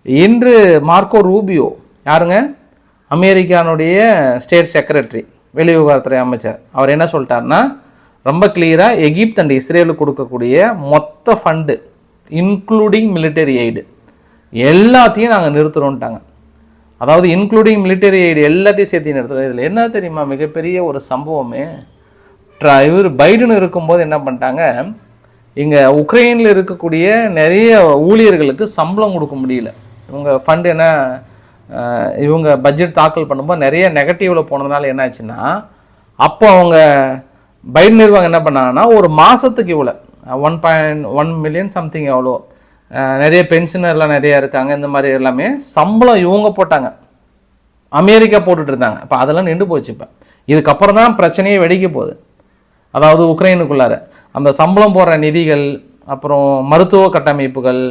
இன்று மார்க்கோ ரூபியோ யாருங்க? அமெரிக்கானுடைய ஸ்டேட் செக்ரட்டரி வெளிவிவகாரத்துறை அமைச்சர். அவர் என்ன சொல்லிட்டாருன்னா ரொம்ப கிளியராக எகிப்த் அண்ட் இஸ்ரேலுக்கு கொடுக்கக்கூடிய மொத்த ஃபண்டு இன்க்ளூடிங் மிலிட்டரி எய்டு எல்லாத்தையும் நாங்கள் நிறுத்துறோன்ட்டாங்க அதாவது இன்க்ளூடிங் மிலிட்டரி எய்டு எல்லாத்தையும் சேர்த்து நிறுத்துறோம். இதில் என்ன தெரியுமா? மிகப்பெரிய ஒரு சம்பவமே. இவர் பைடன் இருக்கும்போது என்ன பண்ணிட்டாங்க? இங்கே உக்ரைனில் இருக்கக்கூடிய நிறைய ஊழியர்களுக்கு சம்பளம் கொடுக்க முடியல. இவங்க ஃபண்ட் என்ன இவங்க பட்ஜெட் தாக்கல் பண்ணும்போது நிறைய நெகட்டிவில் போனதுனால என்ன ஆச்சுன்னா அப்போ அவங்க பைடன் நிர்வாகம் என்ன பண்ணாங்கன்னா ஒரு மாதத்துக்கு இவ்வளோ one point one million something எவ்வளோ? நிறைய பென்ஷனர்லாம் நிறைய இருக்காங்க இந்த மாதிரி எல்லாமே சம்பளம் இவங்க போட்டாங்க. அமெரிக்கா போட்டுட்டு இருந்தாங்க. இப்போ அதெல்லாம் நின்று போச்சு இப்போ. இதுக்கப்புறம் தான் பிரச்சனையே வெடிக்க போகுது. அதாவது உக்ரைனுக்குள்ளார. அந்த சம்பளம் போடுற நிதிகள் அப்புறம் மருத்துவ கட்டமைப்புகள்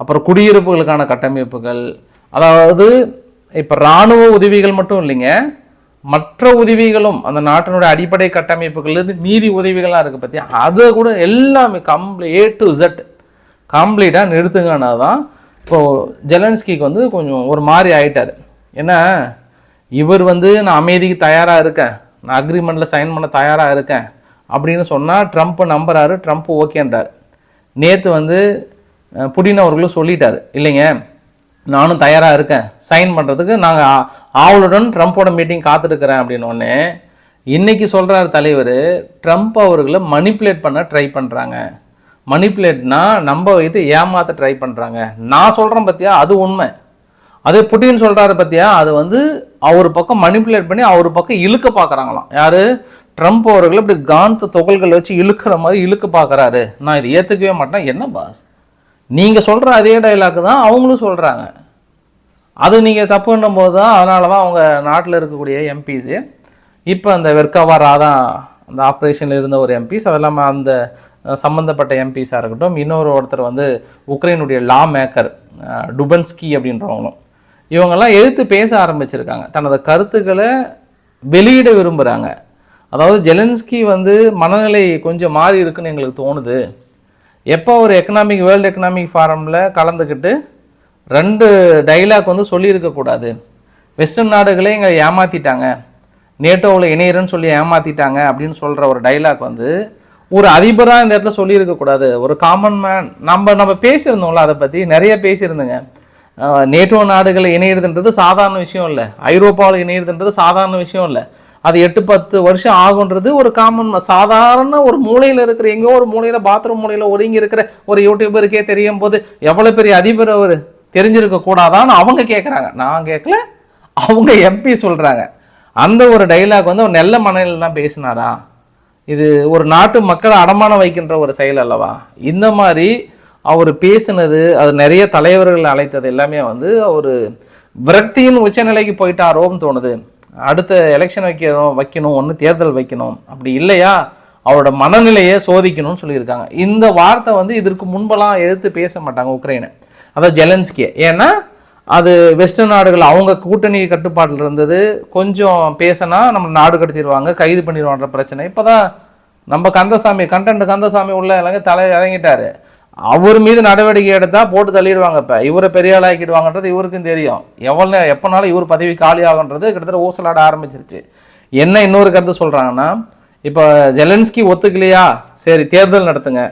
அப்புறம் குடியிருப்புகளுக்கான கட்டமைப்புகள் அதாவது இப்போ இராணுவ உதவிகள் மட்டும் இல்லைங்க. மற்ற உதவிகளும் அந்த நாட்டினுடைய அடிப்படை கட்டமைப்புகள்லேருந்து மீதி உதவிகள்லாம் இருக்குது பற்றி அதை கூட எல்லாமே கம்ப்ளீ ஏ டு இசட் கம்ப்ளீட்டாக நிறுத்துங்கன்னா தான் இப்போது ஜெலன்ஸ்கிக்கு வந்து கொஞ்சம் ஒரு மாதிரி ஆகிட்டார் ஏன்னா இவர் வந்து நான் அமைதிக்கு தயாராக இருக்கேன் நான் அக்ரிமெண்ட்டில் சைன் பண்ண தயாராக இருக்கேன் அப்படின்னு சொன்னால் ட்ரம்ப் நம்புறாரு ட்ரம்ப் ஓகேன்றார் நேற்று வந்து புடின் அவர்களும் சொல்லிட்டார் இல்லைங்க நானும் தயாராக இருக்கேன். சைன் பண்ணுறதுக்கு நாங்கள் ஆவலுடன் ட்ரம்ப்போட மீட்டிங் காத்திருக்கிறேன் அப்படின்னு இன்றைக்கி சொல்கிறார் தலைவர் ட்ரம்ப் அவர்களை மணிப்புலேட் பண்ண ட்ரை பண்ணுறாங்க மணிப்புலேட்னா நம்ப வைத்து ஏமாற்ற ட்ரை பண்ணுறாங்க நான் சொல்கிறேன் பார்த்தியா அது உண்மை. அதே புட்டின் சொல்கிறாரு பார்த்தியா அது வந்து அவர் பக்கம் மணிப்புலேட் பண்ணி அவர் பக்கம் இழுக்க பார்க்குறாங்களாம் யார்? ட்ரம்ப் அவர்கள் இப்படி காந்த துகள்கள் வச்சு இழுக்கிற மாதிரி இழுக்க பார்க்குறாரு நான் இதை ஏற்றுக்கவே மாட்டேன். என்ன பாஸ் நீங்கள் சொல்கிற அதே டைலாக்கு தான் அவங்களும் சொல்கிறாங்க அது நீங்கள் தப்புன்னும் போது தான் அதனால தான் அவங்க நாட்டில் இருக்கக்கூடிய எம்பிஸு இப்போ அந்த வெர்காவா ராதா அந்த ஆப்ரேஷனில் இருந்த ஒரு எம்பிஸ் அது இல்லாமல் அந்த சம்மந்தப்பட்ட எம்பிஸாக இருக்கட்டும் இன்னொரு ஒருத்தர் வந்து உக்ரைனுடைய லா மேக்கர் டுபன்ஸ்கி அப்படின்றவங்களும். இவங்கெல்லாம் எழுத்து பேச ஆரம்பிச்சிருக்காங்க. தனது கருத்துக்களை வெளியிட விரும்புகிறாங்க அதாவது ஜெலன்ஸ்கி வந்து மனநிலை கொஞ்சம் மாறி இருக்குன்னு எங்களுக்கு தோணுது. எப்போ ஒரு எக்கனாமிக் வேர்ல்டு எக்கனாமிக் ஃபாரமில் கலந்துக்கிட்டு ரெண்டு டைலாக் வந்து சொல்லியிருக்கக்கூடாது வெஸ்டர்ன் நாடுகளே எங்களை ஏமாற்றிட்டாங்க நேட்டோவில் இணையறன்னு சொல்லி ஏமாற்றிட்டாங்க அப்படின்னு சொல்கிற ஒரு டைலாக் வந்து ஒரு அதிபராக இந்த இடத்துல சொல்லியிருக்கக்கூடாது ஒரு காமன் மேன் நம்ம நம்ம பேசியிருந்தோம்ல அதை பற்றி நிறைய பேசியிருந்தோங்க. நேட்டோ நாடுகளை இணையிறதுன்றது சாதாரண விஷயம் இல்லை. ஐரோப்பாவில் இணையிறதுன்றது சாதாரண விஷயம் இல்லை. அது எட்டு பத்து வருஷம் ஆகுன்றது ஒரு காமன் சாதாரண ஒரு மூலையில் இருக்கிற எங்கேயோ ஒரு மூலையில் பாத்ரூம் மூலையில் ஒதுங்கி இருக்கிற ஒரு யூடியூபருக்கே தெரியும் போது எவ்வளோ பெரிய அதிபர் அவர் தெரிஞ்சிருக்க கூடாதான்னு அவங்க கேட்குறாங்க நான் கேட்கல அவங்க எம்பி சொல்கிறாங்க அந்த ஒரு டைலாக் வந்து அவர் நல்ல மனநிலையில் தான் பேசினாரா? இது ஒரு நாட்டு மக்களை அடமானம் வைக்கின்ற ஒரு செயல் அல்லவா? இந்த மாதிரி அவர் பேசினது அது நிறைய தலைவர்கள் அழைத்தது எல்லாமே வந்து ஒரு விரக்தியின் உச்சநிலைக்கு போயிட்டாரோன்னு தோணுது. அடுத்த எலெக்ஷன் வைக்கணும் வைக்கணும் ஒன்று தேர்தல் வைக்கணும். அப்படி இல்லையா? அவரோட மனநிலையை சோதிக்கணும்னு சொல்லியிருக்காங்க. இந்த வார்த்தை வந்து இதற்கு முன்பெல்லாம் எதிர்த்து பேச மாட்டாங்க உக்ரைனை. அதாவது ஜெலன்ஸ்கே ஏன்னா அது வெஸ்டர்ன் நாடுகள் அவங்க கூட்டணி கட்டுப்பாட்டில் இருந்தது. கொஞ்சம் பேசினா நம்ம நாடு கடத்திடுவாங்க கைது பண்ணிடுவான்ற பிரச்சனை. இப்போ தான் நம்ம கந்தசாமி கண்டன்ட் கந்தசாமி உள்ள இறங்கி தலை இறங்கிட்டாரு. அவர் மீது நடவடிக்கை எடுத்தால் போட்டு தள்ளிடுவாங்க இப்போ. இவரை பெரிய ஆளாக்கிடுவாங்கன்றது ஆக்கிடுவாங்கன்றது இவருக்கும் தெரியும். எவ்வளோ நேரம் எப்போனாலும் இவர் பதவி காலி ஆகுன்றது கிட்டத்தட்ட ஊசலாட ஆரம்பிச்சிருச்சு. என்ன இன்னொரு கருத்து சொல்கிறாங்கன்னா இப்போ ஜெலன்ஸ்கி ஒத்துக்கலையா? சரி தேர்தல் நடத்துங்க.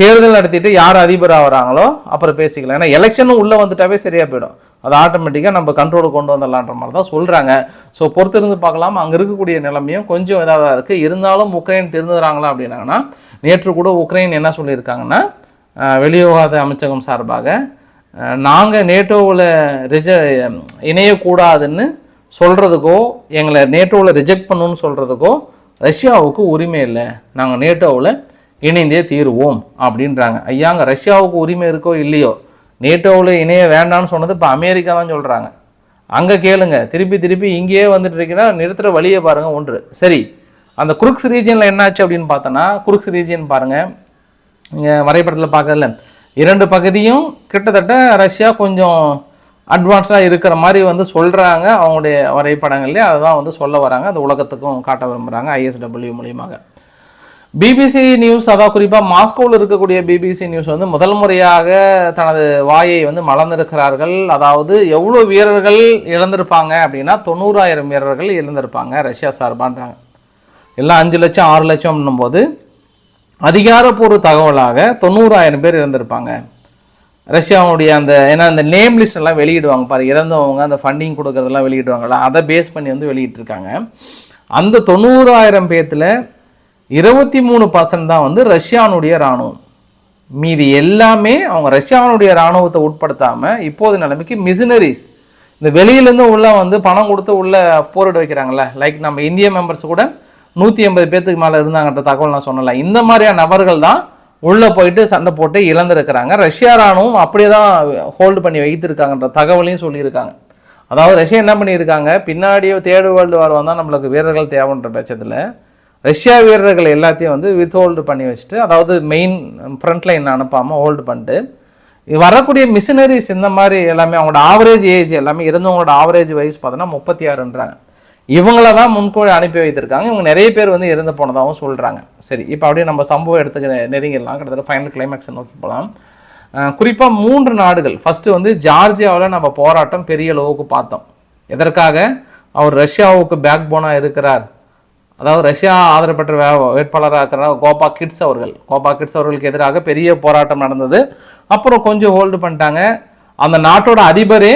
தேர்தல் நடத்திட்டு யார் அதிபர் வராங்களோ அப்புறம் பேசிக்கலாம். ஏன்னா எலெக்ஷனும் உள்ளே வந்துட்டாவே சரியாக போயிடும். அது ஆட்டோமேட்டிக்காக நம்ம கண்ட்ரோலுக்கு கொண்டு வந்துடலான்ற மாதிரி தான் சொல்கிறாங்க ஸோ பொறுத்திருந்து பார்க்கலாம். அங்கே இருக்கக்கூடிய நிலைமையும் கொஞ்சம் இதாக தான் இருக்குது இருந்தாலும் உக்ரைன் திருந்துறாங்களா அப்படின்னாங்கன்னா நேற்று கூட உக்ரைன் என்ன சொல்லியிருக்காங்கன்னா வெளிவிவகார அமைச்சகம் சார்பாக நாங்கள் நேட்டோவில் ரிஜ இணையக்கூடாதுன்னு சொல்கிறதுக்கோ எங்களை நேட்டோவில் ரிஜெக்ட் பண்ணணும்னு சொல்கிறதுக்கோ ரஷ்யாவுக்கு உரிமை இல்லை. நாங்கள் நேட்டோவில் இணைந்தே தீருவோம் அப்படின்றாங்க. ஐயாங்க ரஷ்யாவுக்கு உரிமை இருக்கோ இல்லையோ? நேட்டோவில் இணைய வேண்டாம்னு சொன்னது இப்போ அமெரிக்கா தான் சொல்கிறாங்க அங்கே கேளுங்க. திருப்பி திருப்பி இங்கேயே வந்துட்டு இருக்கீங்கன்னா நிறுத்துகிற வழியை பாருங்கள் ஒன்று. சரி அந்த குருக்ஸ் ரீஜனில் என்னாச்சு அப்படின்னு பார்த்தோன்னா குருக்ஸ் ரீஜன் பாருங்கள் வரைபடத்தில் பார்க்கறதுல. இரண்டு பகுதியும் கிட்டத்தட்ட ரஷ்யா கொஞ்சம் அட்வான்ஸாக இருக்கிற மாதிரி வந்து சொல்கிறாங்க அவங்களுடைய வரைபடங்கள்லேயே. அதை தான் வந்து சொல்ல வராங்க. அது உலகத்துக்கும் காட்ட விரும்புகிறாங்க ஐஎஸ்டபிள்யூ மூலியமாக. பிபிசி நியூஸ் அதாவது குறிப்பாக மாஸ்கோவில் இருக்கக்கூடிய பிபிசி நியூஸ் வந்து முதல் முறையாக தனது வாயை வந்து மலர்ந்திருக்கிறார்கள். அதாவது எவ்வளோ வீரர்கள் இழந்திருப்பாங்க அப்படின்னா தொண்ணூறாயிரம் வீரர்கள் இழந்திருப்பாங்க ரஷ்யா சார்பான்றாங்க. எல்லாம் அஞ்சு லட்சம் ஆறு லட்சம்னும் போது அதிகாரப்பூர்வ தகவலாக தொண்ணூறாயிரம் பேர் இறந்திருப்பாங்க. ரஷ்யாவுடைய அந்த ஏன்னா அந்த நேம் லிஸ்ட் எல்லாம் வெளியிடுவாங்க பாரு இறந்தவங்க அந்த ஃபண்டிங் கொடுக்கறதெல்லாம் வெளியிடுவாங்களா அதை பேஸ் பண்ணி வந்து வெளியிட்டிருக்காங்க. அந்த தொண்ணூறாயிரம் பேர்த்தில் இருபத்தி மூணு பர்சன்ட் தான் வந்து ரஷ்யானுடைய இராணுவம் மீதி எல்லாமே அவங்க ரஷ்யாவுடைய இராணுவத்தை உட்படுத்தாமல் இப்போது நிலைமைக்கு மிஷினரிஸ் இந்த வெளியிலேருந்து உள்ள வந்து பணம் கொடுத்து உள்ள போரிட வைக்கிறாங்கல்ல லைக் நம்ம இந்திய மெம்பர்ஸ் கூட நூற்றி ஐம்பது பேர்த்துக்கு மேலே இருந்தாங்கன்ற தகவல் நான் சொன்னல. இந்த மாதிரியான நபர்கள் தான் உள்ளே போயிட்டு சண்டை போட்டு இழந்திருக்கிறாங்க. ரஷ்யா ராணுவம் அப்படியே தான் ஹோல்டு பண்ணி வைத்திருக்காங்கன்ற தகவலையும் சொல்லியிருக்காங்க. அதாவது ரஷ்யா என்ன பண்ணியிருக்காங்க? பின்னாடியே தேர்டு வேர்ல்டு வார் வந்தால் நம்மளுக்கு வீரர்கள் தேவைன்ற பட்சத்தில் ரஷ்யா வீரர்கள் எல்லாத்தையும் வந்து வித் ஹோல்டு பண்ணி வச்சுட்டு அதாவது மெயின் ஃப்ரண்ட் லைன் அனுப்பாமல் ஹோல்டு பண்ணிட்டு வரக்கூடிய மிஷினரிஸ் இந்த மாதிரி எல்லாமே அவங்களோட ஆவரேஜ் ஏஜ் எல்லாமே இருந்தவங்களோட ஆவரேஜ் வயசு பார்த்தோன்னா முப்பத்தி ஆறுன்றாங்க. இவங்கள தான் முன்கூடி அனுப்பி வைத்திருக்காங்க. இவங்க நிறைய பேர் வந்து இறந்து போனதாகவும் சொல்கிறாங்க சரி இப்போ அப்படியே நம்ம சம்பவம் எடுத்துக்க நெருங்கிடலாம். கிட்டத்தட்ட ஃபைனல் கிளைமேக்ஸை நோக்கி போகலாம் குறிப்பாக மூன்று நாடுகள். ஃபஸ்ட்டு வந்து ஜார்ஜியாவில் நம்ம போராட்டம் பெரிய அளவுக்கு பார்த்தோம். எதற்காக? அவர் ரஷ்யாவுக்கு பேக் போனாக இருக்கிறார். அதாவது ரஷ்யா ஆதரப்பட்ட வே வேட்பாளராக இருக்கிற கோபா கிட்ஸ் அவர்கள். கோபா கிட்ஸ் அவர்களுக்கு எதிராக பெரிய போராட்டம் நடந்தது. அப்புறம் கொஞ்சம் ஹோல்டு பண்ணிட்டாங்க. அந்த நாட்டோட அதிபரே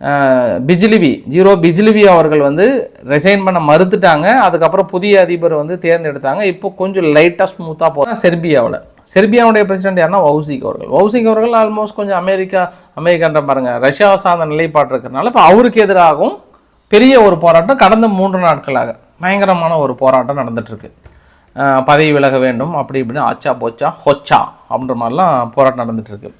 பிஜ்லிபி பிஜிலிவி ஜீரோ பிஜ்லிபி அவர்கள் வந்து ரிசைன் பண்ண மறுத்துட்டாங்க. அதுக்கப்புறம் புதிய அதிபர் வந்து தேர்ந்தெடுத்தாங்க. இப்போ கொஞ்சம் லைட்டாக ஸ்மூத்தாக போகிறோம் செர்பியாவில். செர்பியாவுடைய பிரசிடென்ட் யாருன்னா வவுசிக் அவர்கள். வவுசிக் அவர்கள் ஆல்மோஸ்ட் கொஞ்சம் அமெரிக்கா அமெரிக்கான்ற பாருங்க ரஷ்யாவை சார்ந்த நிலைப்பாடு இருக்கிறதுனால இப்போ அவருக்கு எதிராகவும் பெரிய ஒரு போராட்டம் கடந்த மூன்று நாட்களாக பயங்கரமான ஒரு போராட்டம் நடந்துட்டு பதவி விலக வேண்டும் அப்படி இப்படின்னு ஆச்சா போச்சா ஹொச்சா அப்படின்ற மாதிரிலாம் போராட்டம் நடந்துட்டுருக்கு.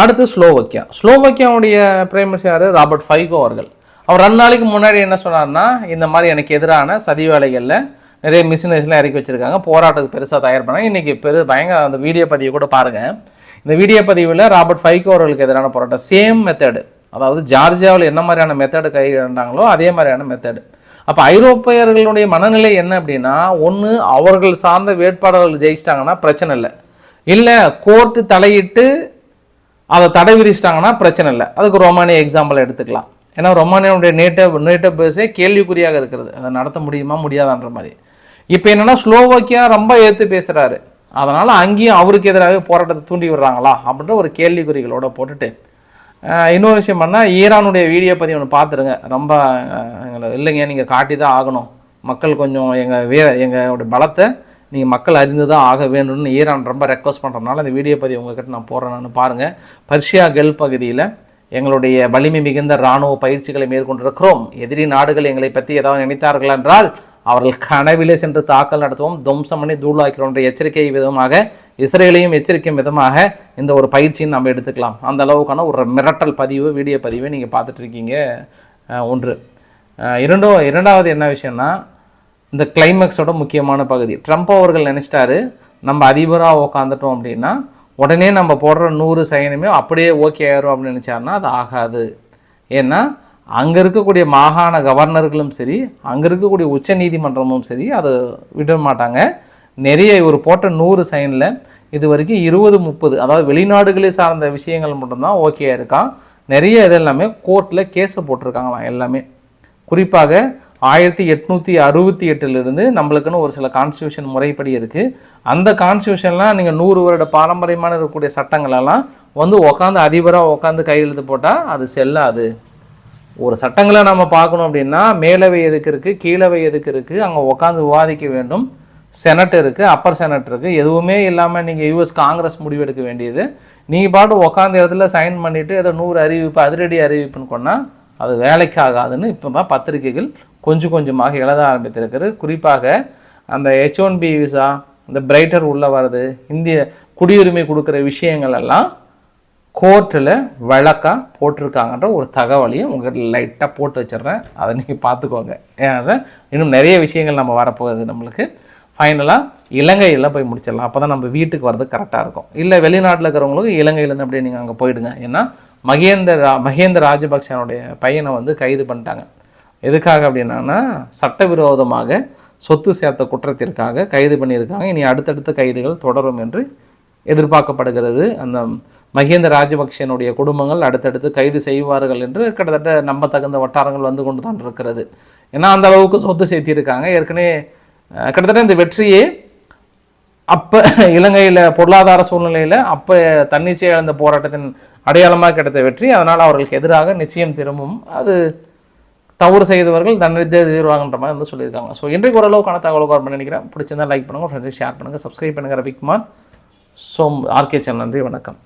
அடுத்து ஸ்லோவக்கியா. ஸ்லோவக்கியாவுடைய பிரைம் யார்? ராபர்ட் ஃபைகோ அவர்கள். அவர் ரெண்டு நாளைக்கு முன்னாடி என்ன சொன்னார்னா இந்த மாதிரி எனக்கு எதிரான சதி வேலைகளில் நிறைய மிஷினரிஸ்லாம் இறக்கி வச்சிருக்காங்க போராட்டத்துக்கு பெருசாக தயார் பண்ணாங்க. இன்றைக்கி பெரு பயங்கர அந்த வீடியோ பதிவை கூட பாருங்கள் இந்த வீடியோ பதிவில் ராபர்ட் ஃபைகோ அவர்களுக்கு எதிரான போராட்டம். சேம் மெத்தடு அதாவது ஜார்ஜியாவில் என்ன மாதிரியான மெத்தடு கையாண்டாங்களோ அதே மாதிரியான மெத்தடு அப்போ ஐரோப்பியர்களுடைய மனநிலை என்ன அப்படின்னா ஒன்று அவர்கள் சார்ந்த வேட்பாளர்கள் ஜெயிச்சிட்டாங்கன்னா பிரச்சனை இல்லை. இல்லை கோர்ட்டு தலையிட்டு அதை தடை விரிச்சிட்டாங்கன்னா பிரச்சனை இல்லை. அதுக்கு ரொமானிய எக்ஸாம்பிள் எடுத்துக்கலாம். ஏன்னா ரொமானியாவுடைய நேட்டிவ் நேட்டிவ் பேஸே கேள்விக்குறியாக இருக்கிறது. அதை நடத்த முடியுமா முடியாதான்ற மாதிரி. இப்போ என்னென்னா ஸ்லோவாக்கியா ரொம்ப ஏற்று பேசுகிறாரு அதனால் அங்கேயும் அவருக்கு எதிராக போராட்டத்தை தூண்டி விடுறாங்களா அப்படின்ற ஒரு கேள்விக்குறிகளோட போட்டுட்டு இன்னொரு விஷயம் பண்ணால் ஈரானுடைய வீடியோ பற்றி ஒன்று பார்த்துருங்க. ரொம்ப எங்களை இல்லைங்க நீங்கள் காட்டி தான் ஆகணும். மக்கள் கொஞ்சம் எங்கள் வீர எங்களோட பலத்தை நீங்கள் மக்கள் அறிந்து தான் ஆக வேண்டும்னு ஈரான் ரொம்ப ரெக்வஸ்ட் பண்ணுறதுனால இந்த வீடியோ பதிவு உங்ககிட்ட நான் போடுறேன்னு பாருங்கள் பர்ஷியா கெல் பகுதியில் எங்களுடைய வலிமை மிகுந்த இராணுவ பயிற்சிகளை மேற்கொண்டிருக்கிறோம் எதிரி நாடுகள் எங்களை பற்றி ஏதாவது நினைத்தார்கள் என்றால் அவர்கள் கனவிலே சென்று தாக்கல் நடத்துவோம் துவம்சம் பண்ணி தூளாக்கிறோம் என்ற எச்சரிக்கை விதமாக இஸ்ரேலையும் எச்சரிக்கும் விதமாக இந்த ஒரு பயிற்சின்னு நம்ம எடுத்துக்கலாம். அந்த அளவுக்கான ஒரு மிரட்டல் பதிவு வீடியோ பதிவை நீங்கள் பார்த்துட்ருக்கீங்க ஒன்று. இரண்டோ இரண்டாவது என்ன விஷயம்னா இந்த கிளைமேக்ஸோட முக்கியமான பகுதி. ட்ரம்ப் அவர்கள் நினச்சிட்டாரு நம்ம அதிபராக உக்காந்துட்டோம் அப்படின்னா உடனே நம்ம போடுற நூறு சைனுமே அப்படியே ஓகே ஆயிரும் அப்படின்னு நினச்சாருன்னா அது ஆகாது. ஏன்னா அங்கே இருக்கக்கூடிய மாகாண கவர்னர்களும் சரி அங்கே இருக்கக்கூடிய உச்ச நீதிமன்றமும் சரி அதை விட மாட்டாங்க. நிறைய ஒரு போட்ட நூறு சைனில் இது வரைக்கும் இருபது முப்பது அதாவது வெளிநாடுகளே சார்ந்த விஷயங்கள் மட்டும்தான் ஓகே இருக்கான். நிறைய இது எல்லாமே கோர்ட்டில் கேஸை போட்டிருக்காங்களாம் எல்லாமே. குறிப்பாக ஆயிரத்தி எட்நூற்றி அறுபத்தி எட்டுலேருந்து நம்மளுக்குன்னு ஒரு சில கான்ஸ்டியூஷன் முறைப்படி இருக்குது அந்த கான்ஸ்டியூஷன்லாம் நீங்கள் நூறு வருட பாரம்பரியமான இருக்கக்கூடிய சட்டங்களெல்லாம் வந்து உக்காந்து அதிபராக உட்காந்து கையெழுத்து போட்டால் அது செல்லாது. ஒரு சட்டங்களை நம்ம பார்க்கணும் அப்படின்னா மேலவை எதுக்கு இருக்குது கீழவை எதுக்கு இருக்குது அங்கே உட்காந்து விவாதிக்க வேண்டும். செனட் இருக்குது அப்பர் செனட் இருக்குது எதுவுமே இல்லாமல் நீங்கள் யூஎஸ் காங்கிரஸ் முடிவெடுக்க வேண்டியது. நீங்கள் பாட்டு உட்காந்த இடத்துல சைன் பண்ணிவிட்டு ஏதோ நூறு அறிவிப்பு அதிரடி அறிவிப்புன்னு கொண்டால் அது வேலைக்கு ஆகாதுன்னு இப்போ தான் பத்திரிகைகள் கொஞ்சம் கொஞ்சமாக எழுத ஆரம்பித்திருக்கிறது. குறிப்பாக அந்த ஹெச் ஒன் பி விசா இந்த பிரைட்டர் உள்ளே வர்றது இந்திய குடியுரிமை கொடுக்குற விஷயங்கள் எல்லாம் கோர்ட்டில் வழக்காக போட்டிருக்காங்கன்ற ஒரு தகவலையும் உங்கள்கிட்ட லைட்டாக போட்டு வச்சிடுறேன். அதை நீங்கள் பார்த்துக்கோங்க. ஏன்னா இன்னும் நிறைய விஷயங்கள் நம்ம வரப்போகுது நம்மளுக்கு. ஃபைனலாக இலங்கையில் போய் முடிச்சிடலாம். அப்போ தான் நம்ம வீட்டுக்கு வர்றது கரெக்டாக இருக்கும். இல்லை வெளிநாட்டில் இருக்கிறவங்களுக்கு இலங்கையிலேருந்து அப்படியே நீங்கள் அங்கே போயிடுங்க. ஏன்னா மகேந்திர ரா- மகேந்திர ராஜபக்சனுடைய பையனை வந்து கைது பண்ணிட்டாங்க. எதுக்காக அப்படின்னா சட்டவிரோதமாக சொத்து சேர்த்த குற்றத்திற்காக கைது பண்ணியிருக்காங்க. இனி அடுத்தடுத்த கைதுகள் தொடரும் என்று எதிர்பார்க்கப்படுகிறது. அந்த மகேந்திர ராஜபக்சனுடைய குடும்பங்கள் அடுத்தடுத்து கைது செய்வார்கள் என்று கிட்டத்தட்ட நம்ப தகுந்த வட்டாரங்கள் வந்து கொண்டு தான் இருக்கிறது. ஏன்னா அந்த அளவுக்கு சொத்து சேர்த்திருக்காங்க. ஏற்கனவே கிட்டத்தட்ட இந்த வெற்றியே அப்போ இலங்கையில் பொருளாதார சூழ்நிலையில் அப்போ தன்னிச்சை இழந்த போராட்டத்தின் அடையாளமாக கிடைத்த வெற்றி. அதனால் அவர்களுக்கு எதிராக நிச்சயம் திரும்பும். அது தவறு செய்தவர்கள் தண்டனை எதிர்வாங்கன்ற மாதிரி வந்து சொல்லியிருக்காங்க. ஸோ இன்றைக்கு ஓரளவுக்கான தகவல் கவர் பண்ணி நினைக்கிறேன். பிடிச்சிருந்தா லைக் பண்ணுங்கள் ஃப்ரெண்ட்ஸுக்கு ஷேர் பண்ணுங்கள் சப்ஸ்கிரைப் பண்ணுங்கள் ரவிக்குமார் ஸோ ஆர்கே சேனல் நன்றி வணக்கம்.